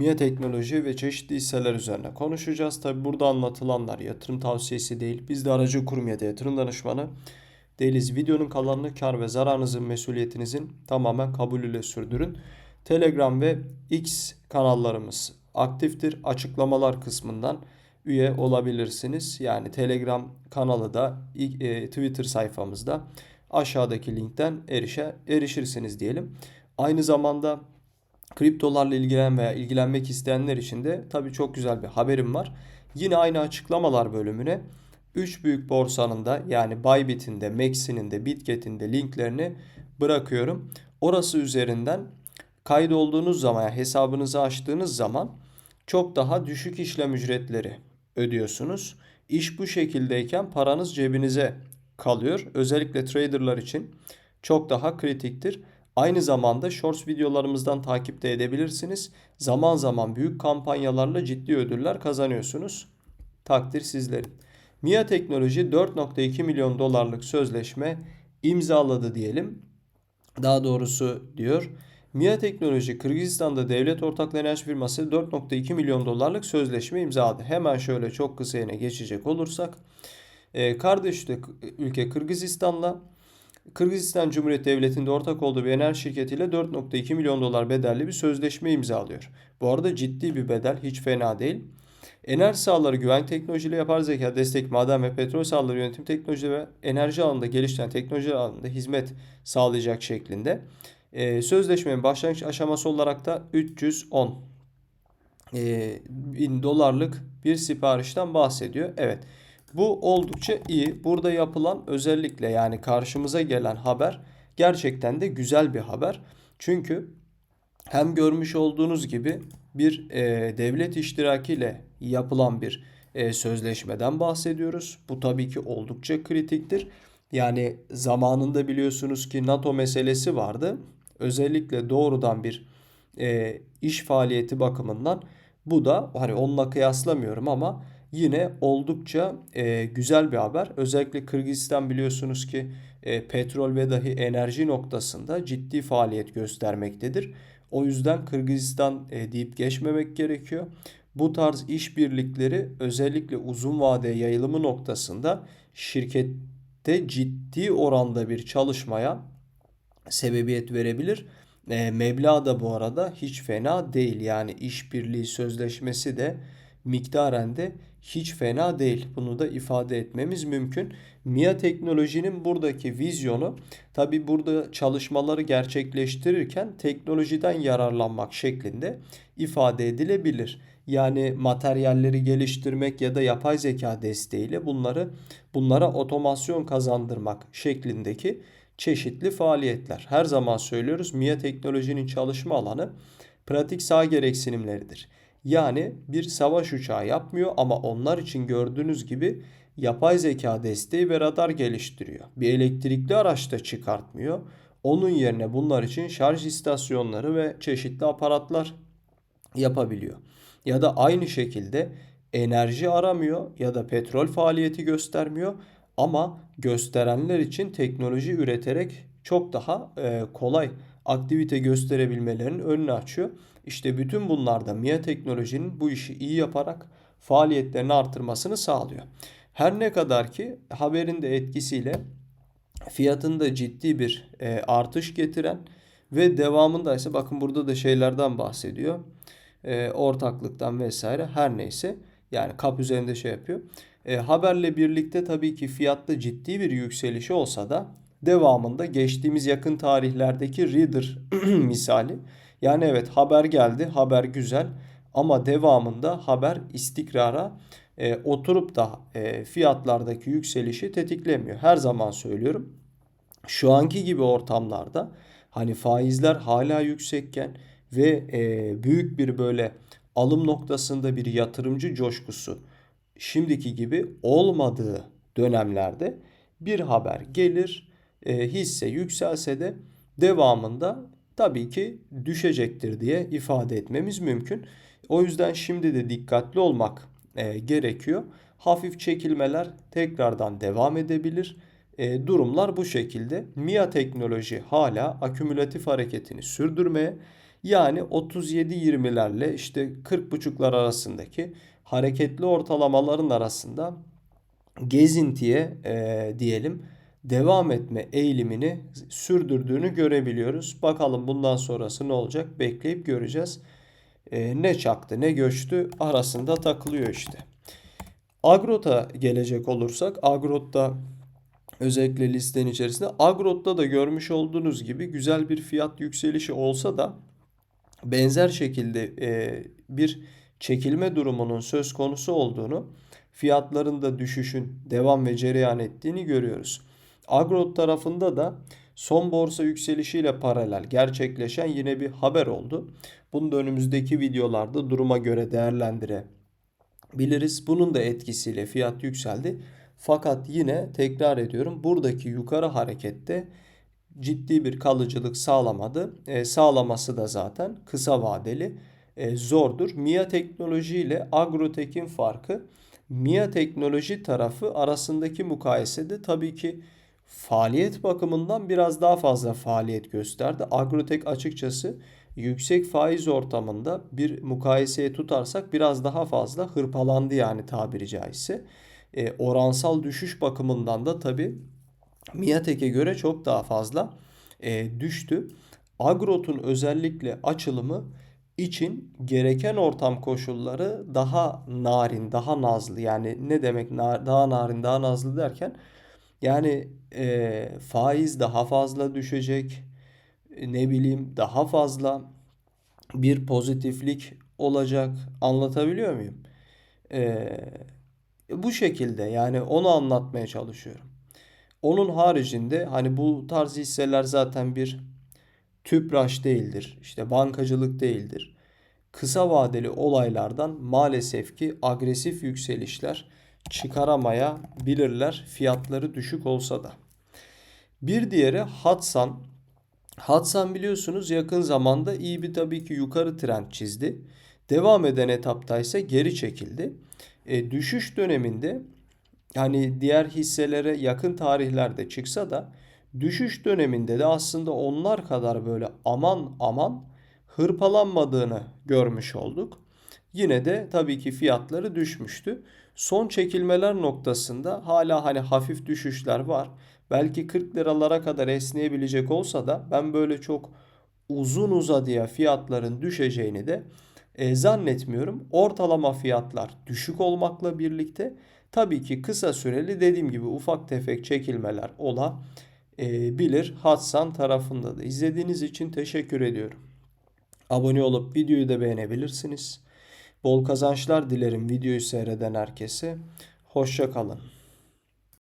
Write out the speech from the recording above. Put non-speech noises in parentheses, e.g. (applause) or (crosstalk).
MIA teknoloji ve çeşitli hisseler üzerine konuşacağız. Tabi burada anlatılanlar yatırım tavsiyesi değil. Biz de aracı kurum ya da yatırım danışmanı değiliz. Videonun kalanını kar ve zararınızın mesuliyetinizin tamamen kabulüyle sürdürün. Telegram ve X kanallarımız aktiftir. Açıklamalar kısmından üye olabilirsiniz. Yani Telegram kanalı da e, Twitter sayfamızda aşağıdaki linkten erişe, erişirsiniz diyelim. Aynı zamanda kriptolarla ilgilenen veya ilgilenmek isteyenler için de tabii çok güzel bir haberim var. Yine aynı açıklamalar bölümüne 3 büyük borsanın da yani Bybit'in de, Maxi'nin de, Bitget'in de linklerini bırakıyorum. Orası üzerinden kaydolduğunuz zaman yani hesabınızı açtığınız zaman çok daha düşük işlem ücretleri ödüyorsunuz. İş bu şekildeyken paranız cebinize kalıyor. Özellikle traderlar için çok daha kritiktir. Aynı zamanda shorts videolarımızdan takipte edebilirsiniz. Zaman zaman büyük kampanyalarla ciddi ödüller kazanıyorsunuz. Takdir sizlerin. MIA Teknoloji 4.2 milyon dolarlık sözleşme imzaladı diyelim. Daha doğrusu diyor. MIA Teknoloji Kırgızistan'da devlet ortaklı enerji firması 4.2 milyon dolarlık sözleşme imzaladı. Hemen şöyle çok kısa yine geçecek olursak. E, kardeş ülke Kırgızistan'la Kırgızistan Cumhuriyeti Devleti'nde ortak olduğu bir enerji şirketiyle 4.2 milyon dolar bedelli bir sözleşme imzalıyor. Bu arada ciddi bir bedel hiç fena değil. Enerji sahaları güvenlik teknolojiyle yapar zeka destek maden ve petrol sahaları yönetim teknoloji ve enerji alanında geliştiren teknoloji alanında hizmet sağlayacak şeklinde. Ee, sözleşmenin başlangıç aşaması olarak da 310 e, bin dolarlık bir siparişten bahsediyor. Evet. Bu oldukça iyi. Burada yapılan özellikle yani karşımıza gelen haber gerçekten de güzel bir haber. Çünkü hem görmüş olduğunuz gibi bir e, devlet iştirakiyle yapılan bir e, sözleşmeden bahsediyoruz. Bu tabii ki oldukça kritiktir. Yani zamanında biliyorsunuz ki NATO meselesi vardı. Özellikle doğrudan bir e, iş faaliyeti bakımından bu da hani onunla kıyaslamıyorum ama yine oldukça e, güzel bir haber. Özellikle Kırgızistan biliyorsunuz ki e, petrol ve dahi enerji noktasında ciddi faaliyet göstermektedir. O yüzden Kırgızistan e, deyip geçmemek gerekiyor. Bu tarz işbirlikleri özellikle uzun vade yayılımı noktasında şirkette ciddi oranda bir çalışmaya sebebiyet verebilir. E, meblağ da bu arada hiç fena değil. Yani işbirliği sözleşmesi de miktaren de hiç fena değil. Bunu da ifade etmemiz mümkün. MIA teknolojinin buradaki vizyonu tabi burada çalışmaları gerçekleştirirken teknolojiden yararlanmak şeklinde ifade edilebilir. Yani materyalleri geliştirmek ya da yapay zeka desteğiyle bunları bunlara otomasyon kazandırmak şeklindeki çeşitli faaliyetler. Her zaman söylüyoruz MIA teknolojinin çalışma alanı pratik sağ gereksinimleridir. Yani bir savaş uçağı yapmıyor ama onlar için gördüğünüz gibi yapay zeka desteği ve radar geliştiriyor. Bir elektrikli araç da çıkartmıyor. Onun yerine bunlar için şarj istasyonları ve çeşitli aparatlar yapabiliyor. Ya da aynı şekilde enerji aramıyor ya da petrol faaliyeti göstermiyor ama gösterenler için teknoloji üreterek çok daha kolay aktivite gösterebilmelerinin önünü açıyor. İşte bütün bunlarda MIA teknolojinin bu işi iyi yaparak faaliyetlerini artırmasını sağlıyor. Her ne kadar ki haberin de etkisiyle fiyatında ciddi bir e, artış getiren ve devamında ise bakın burada da şeylerden bahsediyor. E, ortaklıktan vesaire her neyse yani kap üzerinde şey yapıyor. E, haberle birlikte tabii ki fiyatta ciddi bir yükselişi olsa da devamında geçtiğimiz yakın tarihlerdeki Reader (clears throat) misali yani evet haber geldi, haber güzel ama devamında haber istikrara e, oturup da e, fiyatlardaki yükselişi tetiklemiyor. Her zaman söylüyorum. Şu anki gibi ortamlarda hani faizler hala yüksekken ve e, büyük bir böyle alım noktasında bir yatırımcı coşkusu şimdiki gibi olmadığı dönemlerde bir haber gelir, e, hisse yükselse de devamında tabii ki düşecektir diye ifade etmemiz mümkün. O yüzden şimdi de dikkatli olmak e, gerekiyor. Hafif çekilmeler tekrardan devam edebilir. E, durumlar bu şekilde. MIA teknoloji hala akümülatif hareketini sürdürmeye Yani 37-20'lerle işte 40.5'lar arasındaki hareketli ortalamaların arasında gezintiye e, diyelim devam etme eğilimini sürdürdüğünü görebiliyoruz. Bakalım bundan sonrası ne olacak bekleyip göreceğiz. E, ne çaktı ne göçtü arasında takılıyor işte. Agrot'a gelecek olursak Agrot'ta özellikle listenin içerisinde Agrot'ta da görmüş olduğunuz gibi güzel bir fiyat yükselişi olsa da benzer şekilde e, bir çekilme durumunun söz konusu olduğunu fiyatlarında düşüşün devam ve cereyan ettiğini görüyoruz. Agrot tarafında da son borsa yükselişiyle paralel gerçekleşen yine bir haber oldu. Bunu da önümüzdeki videolarda duruma göre değerlendirebiliriz. Bunun da etkisiyle fiyat yükseldi. Fakat yine tekrar ediyorum buradaki yukarı harekette ciddi bir kalıcılık sağlamadı. E, sağlaması da zaten kısa vadeli e, zordur. MIA teknoloji ile Agrotek'in farkı MIA teknoloji tarafı arasındaki mukayesede tabii ki faaliyet bakımından biraz daha fazla faaliyet gösterdi. Agrotek açıkçası yüksek faiz ortamında bir mukayeseye tutarsak biraz daha fazla hırpalandı yani tabiri caizse. E, oransal düşüş bakımından da tabii Miatek'e göre çok daha fazla e, düştü. Agrot'un özellikle açılımı için gereken ortam koşulları daha narin, daha nazlı. Yani ne demek daha narin, daha nazlı derken yani e, faiz daha fazla düşecek. E, ne bileyim daha fazla bir pozitiflik olacak. Anlatabiliyor muyum? E, bu şekilde yani onu anlatmaya çalışıyorum. Onun haricinde hani bu tarz hisseler zaten bir tüpraş değildir. İşte bankacılık değildir. Kısa vadeli olaylardan maalesef ki agresif yükselişler çıkaramaya bilirler fiyatları düşük olsa da. Bir diğeri Hatsan. Hatsan biliyorsunuz yakın zamanda iyi bir tabii ki yukarı trend çizdi. Devam eden etapta ise geri çekildi. E, düşüş döneminde yani diğer hisselere yakın tarihlerde çıksa da düşüş döneminde de aslında onlar kadar böyle aman aman hırpalanmadığını görmüş olduk. Yine de tabii ki fiyatları düşmüştü. Son çekilmeler noktasında hala hani hafif düşüşler var. Belki 40 liralara kadar esneyebilecek olsa da ben böyle çok uzun uzadıya fiyatların düşeceğini de e, zannetmiyorum. Ortalama fiyatlar düşük olmakla birlikte tabii ki kısa süreli dediğim gibi ufak tefek çekilmeler olabilir. Hatsan tarafında da izlediğiniz için teşekkür ediyorum. Abone olup videoyu da beğenebilirsiniz. Bol kazançlar dilerim videoyu seyreden herkese. Hoşça kalın.